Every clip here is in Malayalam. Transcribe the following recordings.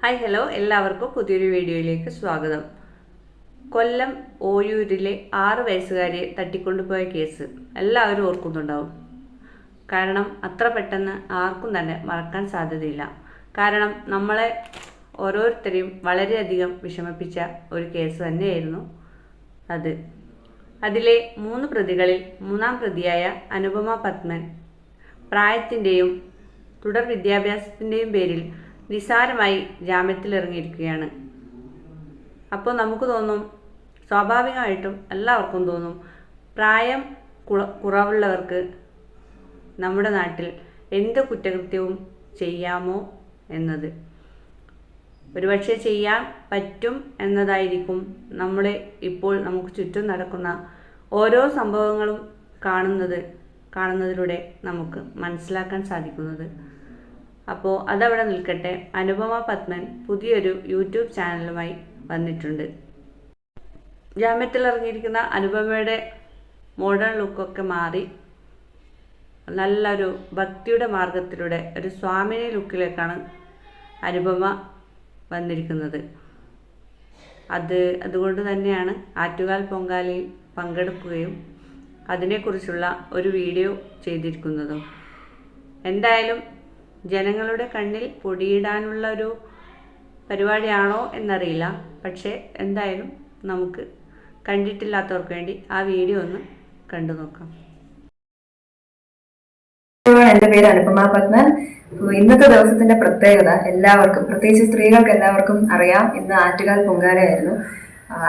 ഹായ് ഹലോ എല്ലാവർക്കും പുതിയൊരു വീഡിയോയിലേക്ക് സ്വാഗതം. കൊല്ലം ഓയൂരിലെ ആറ് വയസ്സുകാരിയെ തട്ടിക്കൊണ്ടുപോയ കേസ് എല്ലാവരും ഓർക്കുന്നുണ്ടാവും. കാരണം അത്ര പെട്ടെന്ന് ആർക്കും തന്നെ മറക്കാൻ സാധ്യതയില്ല. കാരണം നമ്മളെ ഓരോരുത്തരെയും വളരെയധികം വിഷമിപ്പിച്ച ഒരു കേസ് തന്നെയായിരുന്നു അത്. അതിലെ മൂന്ന് പ്രതികളിൽ മൂന്നാം പ്രതിയായ അനുപമ പത്മൻ പ്രായത്തിന്റെയും തുടർ വിദ്യാഭ്യാസത്തിന്റെയും പേരിൽ നിസ്സാരമായി ജാമ്യത്തിലിറങ്ങിയിരിക്കുകയാണ്. അപ്പോൾ നമുക്ക് തോന്നും സ്വാഭാവികമായിട്ടും എല്ലാവർക്കും തോന്നും പ്രായം കുറവുള്ളവർക്ക് നമ്മുടെ നാട്ടിൽ എന്ത് കുറ്റകൃത്യവും ചെയ്യാമോ എന്നത്. ഒരുപക്ഷെ ചെയ്യാൻ പറ്റും എന്നതായിരിക്കും നമ്മളെ ഇപ്പോൾ നമുക്ക് ചുറ്റും നടക്കുന്ന ഓരോ സംഭവങ്ങളും കാണുന്നത് കാണുന്നതിലൂടെ നമുക്ക് മനസ്സിലാക്കാൻ സാധിക്കുന്നത്. അപ്പോൾ അതവിടെ നിൽക്കട്ടെ. അനുപമ പത്മൻ പുതിയൊരു യൂട്യൂബ് ചാനലുമായി വന്നിട്ടുണ്ട്. ജാമ്യത്തിൽ ഇറങ്ങിയിരിക്കുന്ന അനുപമയുടെ മോഡേൺ ലുക്കൊക്കെ മാറി. നല്ലൊരു ഭക്തിയുടെ മാർഗത്തിലൂടെ ഒരു സ്വാമിനി ലുക്കിലേക്കാണ് അനുപമ വന്നിരിക്കുന്നത്. അത് അതുകൊണ്ട് തന്നെയാണ് ആറ്റുകാൽ പൊങ്കാലയിൽ പങ്കെടുക്കുകയും അതിനെക്കുറിച്ചുള്ള ഒരു വീഡിയോ ചെയ്തിരിക്കുന്നതും. എന്തായാലും ജനങ്ങളുടെ കണ്ണിൽ പൊടിയിടാനുള്ള ഒരു പരിപാടിയാണോ എന്നറിയില്ല. പക്ഷേ എന്തായാലും നമുക്ക് കണ്ടിട്ടില്ലാത്തവർക്ക് വേണ്ടി ആ വീഡിയോ ഒന്ന് കണ്ടു നോക്കാം. എന്റെ പേര് അനുപമ പത്മൻ. ഇന്നത്തെ ദിവസത്തിന്റെ പ്രത്യേകത എല്ലാവർക്കും പ്രത്യേകിച്ച് സ്ത്രീകൾക്ക് എല്ലാവർക്കും അറിയാം. ഇന്ന് ആറ്റുകാൽ പൊങ്കാലയായിരുന്നു.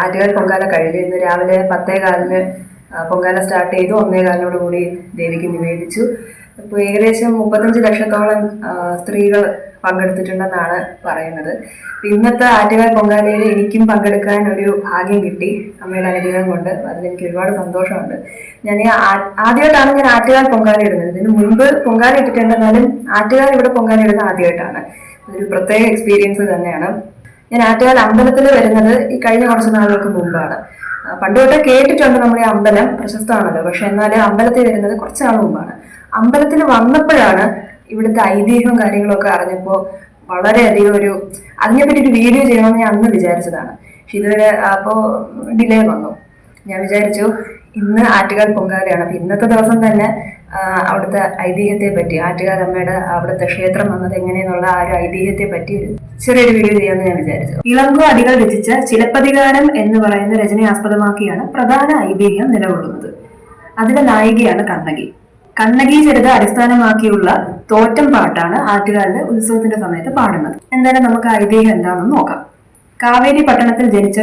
ആറ്റുകാൽ പൊങ്കാല കഴിഞ്ഞു. ഇന്ന് രാവിലെ പത്തേകാലിന് കാലിന് പൊങ്കാല സ്റ്റാർട്ട് ചെയ്തു. ഒന്നേകാലിനോട് കൂടി ദേവിക്ക് നിവേദിച്ചു. അപ്പോൾ ഏകദേശം മുപ്പത്തഞ്ച് ലക്ഷത്തോളം സ്ത്രീകൾ പങ്കെടുത്തിട്ടുണ്ടെന്നാണ് പറയുന്നത്. ഇന്നത്തെ ആറ്റുകാൽ പൊങ്കാലയിൽ എനിക്കും പങ്കെടുക്കാൻ ഒരു ഭാഗ്യം കിട്ടി. അമ്മയുടെ അനുഗ്രഹം കൊണ്ട് അതിലെനിക്ക് ഒരുപാട് സന്തോഷമുണ്ട്. ഞാൻ ആദ്യമായിട്ടാണ് ഞാൻ ആറ്റുകാൽ പൊങ്കാല ഇടുന്നത്. ഇതിന് മുൻപ് പൊങ്കാല ഇട്ടിട്ടുണ്ടെന്നാലും ആറ്റുകാൽ ഇവിടെ പൊങ്കാല ഇടുന്നത് ആദ്യമായിട്ടാണ്. ഒരു പ്രത്യേക എക്സ്പീരിയൻസ് തന്നെയാണ്. ഞാൻ ആറ്റുകാൽ അമ്പലത്തിൽ വരുന്നത് ഈ കഴിഞ്ഞ കുറച്ച് നാളുകൾക്ക് മുമ്പാണ്. പണ്ട് തൊട്ടേ കേട്ടിട്ടുണ്ട് നമ്മുടെ അമ്പലം പ്രശസ്തമാണല്ലോ. പക്ഷെ എന്നാൽ അമ്പലത്തിൽ വരുന്നത് കുറച്ച് നാൾ മുമ്പാണ്. അമ്പലത്തിൽ വന്നപ്പോഴാണ് ഇവിടുത്തെ ഐതിഹ്യവും കാര്യങ്ങളൊക്കെ അറിഞ്ഞപ്പോൾ വളരെയധികം ഒരു അതിനെപ്പറ്റി ഒരു വീഡിയോ ചെയ്യണമെന്ന് ഞാൻ അന്ന് വിചാരിച്ചതാണ്. പക്ഷെ ഇതുവരെ അപ്പോൾ ഡിലേ വന്നു. ഞാൻ വിചാരിച്ചു ഇന്ന് ആറ്റുകാൽ പൊങ്കാലയാണ്. അപ്പൊ ഇന്നത്തെ ദിവസം തന്നെ അവിടുത്തെ ഐതിഹ്യത്തെ പറ്റി ആറ്റുകാൽ അമ്മയുടെ അവിടുത്തെ ക്ഷേത്രം വന്നത് എങ്ങനെയെന്നുള്ള ആ ഒരു ഐതിഹ്യത്തെ പറ്റി ഒരു ചെറിയൊരു വീഡിയോ ചെയ്യാമെന്ന് ഞാൻ വിചാരിച്ചു. ഇളങ്കോ അടികൾ രചിച്ച ചിലപ്പതികാരം എന്ന് പറയുന്ന രചനയെ ആസ്പദമാക്കിയാണ് പ്രധാന ഐതിഹ്യം നിലകൊള്ളുന്നത്. അതിലെ നായികയാണ് കണ്ണകി. കണ്ണകി ചരിത അടിസ്ഥാനമാക്കിയുള്ള തോറ്റം പാട്ടാണ് ആറ്റുകാലിന്റെ ഉത്സവത്തിന്റെ സമയത്ത് പാടുന്നത്. എന്തായാലും നമുക്ക് ഐതിഹ്യം എന്താണെന്ന് നോക്കാം. കാവേരി പട്ടണത്തിൽ ജനിച്ച